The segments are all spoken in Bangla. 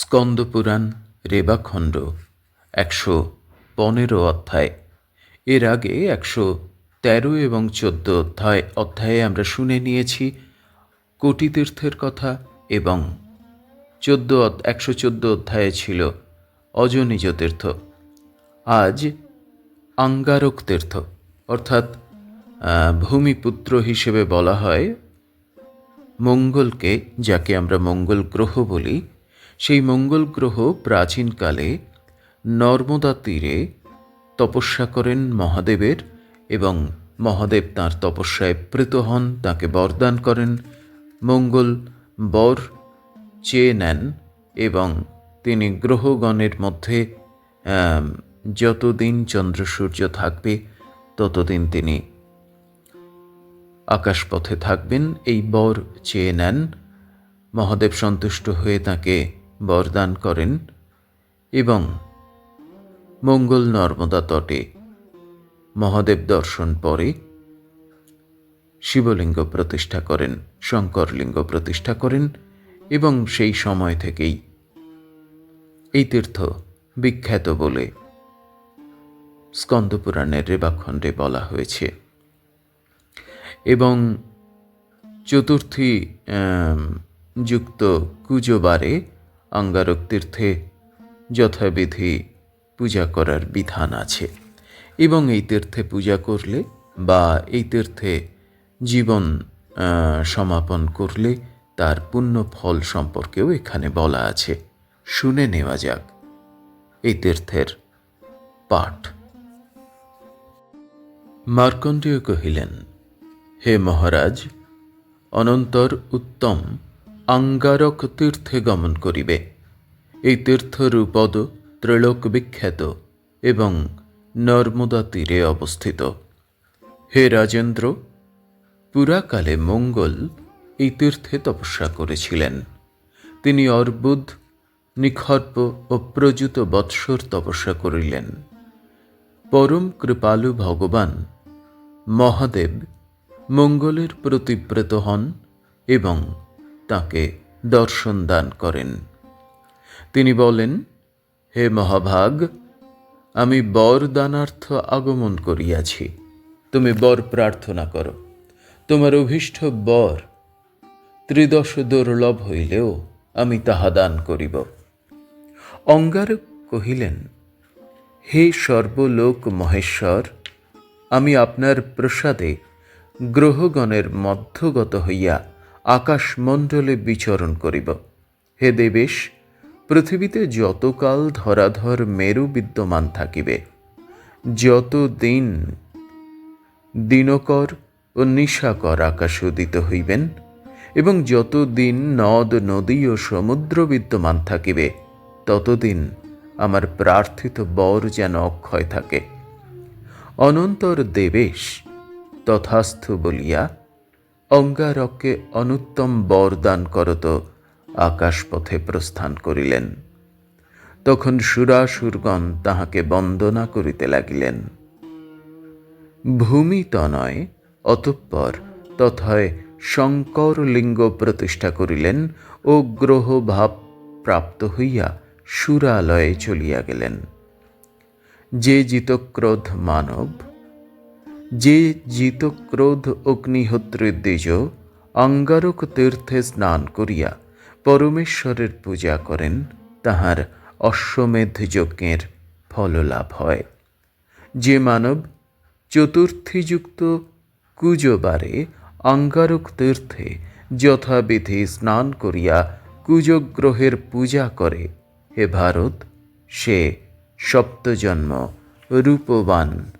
স্কন্দপুরাণ রেবাখণ্ড একশো পনেরো অধ্যায়। এর আগে একশো তেরো এবং চোদ্দ অধ্যায়, অধ্যায়ে আমরা শুনে নিয়েছি কোটি তীর্থের কথা এবং চোদ্দ একশো চোদ্দ অধ্যায়ে ছিল অজনিজ তীর্থ। আজ আঙ্গারক তীর্থ, অর্থাৎ ভূমিপুত্র হিসেবে বলা হয় মঙ্গলকে, যাকে আমরা মঙ্গল গ্রহ বলি। সেই মঙ্গল গ্রহ প্রাচীনকালে নর্মদা তীরে তপস্যা করেন মহাদেবের এবং মহাদেব তাঁর তপস্যায় প্রীত হন, তাকে বরদান করেন। মঙ্গল বর চেয়ে নেন এবং তিনি গ্রহগণের মধ্যে যতদিন চন্দ্র সূর্য থাকবে, ততদিন তিনি আকাশপথে থাকবেন। এই বর চেয়ে নেন। মহাদেব সন্তুষ্ট হয়ে তাকে বরদান করেন এবং মঙ্গল নর্মদা তটে মহাদেব দর্শন পরে শিবলিঙ্গ প্রতিষ্ঠা করেন, শঙ্করলিঙ্গ প্রতিষ্ঠা করেন এবং সেই সময় থেকেই এই তীর্থ বিখ্যাত বলে স্কন্দপুরাণের রেবাখণ্ডে বলা হয়েছে এবং চতুর্থী যুক্ত কুজোবারে অঙ্গারক তীর্থে যথাবিধি পূজা করার বিধান আছে। এবং এই তীর্থে পূজা করলে বা এই তীর্থে জীবন সমাপন করলে তার পুণ্য ফল সম্পর্কেও এখানে বলা আছে। শুনে নেওয়া যাক এই তীর্থের পাঠ। মার্কণ্ডেয় কহিলেন, হে মহারাজ, অনন্তর উত্তম আঙ্গারক তীর্থে গমন করিবে। এই তীর্থরূপদ ত্রিলোক বিখ্যাত এবং নর্মদা তীরে অবস্থিত। হে রাজেন্দ্র, পুরাকালে মঙ্গল এই তীর্থে তপস্যা করেছিলেন। তিনি অর্বুদ, নিখর্প ও প্রযুত বৎসর তপস্যা করিলেন। পরম কৃপালু ভগবান মহাদেব মঙ্গলের প্রতিব্রত হন এবং তাকে দর্শন দান করেন। তিনি বলেন, হে মহাভাগ, আমি বর দানার্থ আগমন করিয়াছি। তুমি বর প্রার্থনা করো। তোমার অভীষ্ট বর ত্রিদশ দুর্লভ হইলেও আমি তাহা দান করিব। অঙ্গার কহিলেন, হে সর্বলোক মহেশ্বর, আমি আপনার প্রসাদে গ্রহগণের মধ্যগত হইয়া আকাশমণ্ডলে বিচরণ করিব। হে দেবেশ, পৃথিবীতে যতকাল ধরাধর মেরু বিদ্যমান থাকিবে যত দিন দিনকর ও নিশাকর আকাশ উদিত হইবেন এবং যতদিন নদ, নদী ও সমুদ্র বিদ্যমান থাকিবে, ততদিন আমার প্রার্থিত বর যেন অক্ষয় থাকে। অনন্তর দেবেশ তথাস্থ বলিয়া অঙ্গারককে অনুত্তম বরদান করত, আকাশপথে প্রস্থান করিলেন। তখন সুরাসুরগণ তাহাকে বন্দনা করিতে লাগিলেন। ভূমি তনয় অতঃপর তথায় শঙ্কর লিঙ্গ প্রতিষ্ঠা করিলেন ও গ্রহ ভাব প্রাপ্ত হইয়া সুরালয়ে চলিয়া গেলেন। যে জিতক্রোধ মানব যে জিতক্রোধ অগ্নিহোত্রের দ্বিজ অঙ্গারক তীর্থে স্নান করিয়া পরমেশ্বরের পূজা করেন, তাহার অশ্বমেধ যজ্ঞের ফললাভ হয়। যে মানব চতুর্থীযুক্ত কুজবারে অঙ্গারক তীর্থে যথাবিধি স্নান করিয়া কুজগ্রহের পূজা করে, হে ভারত, সে সপ্তজন্ম রূপবান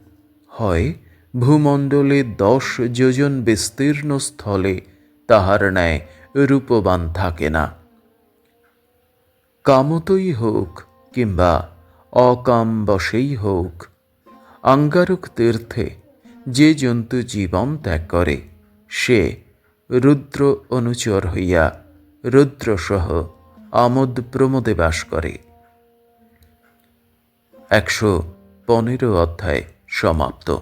হয়। ভূমণ্ডলে দশ যোজন বিস্তীর্ণ স্থলে তাহার ন্যায় রূপবান থাকে না। কামতই হোক কিংবা অকাম বশেই হোক অঙ্গারক তীর্থে যে জন্তু জীবন ত্যাগ করে, সে রুদ্র অনুচর হইয়া রুদ্রসহ আমোদ প্রমোদে বাস করে। একশো পনেরো অধ্যায় সমাপ্ত।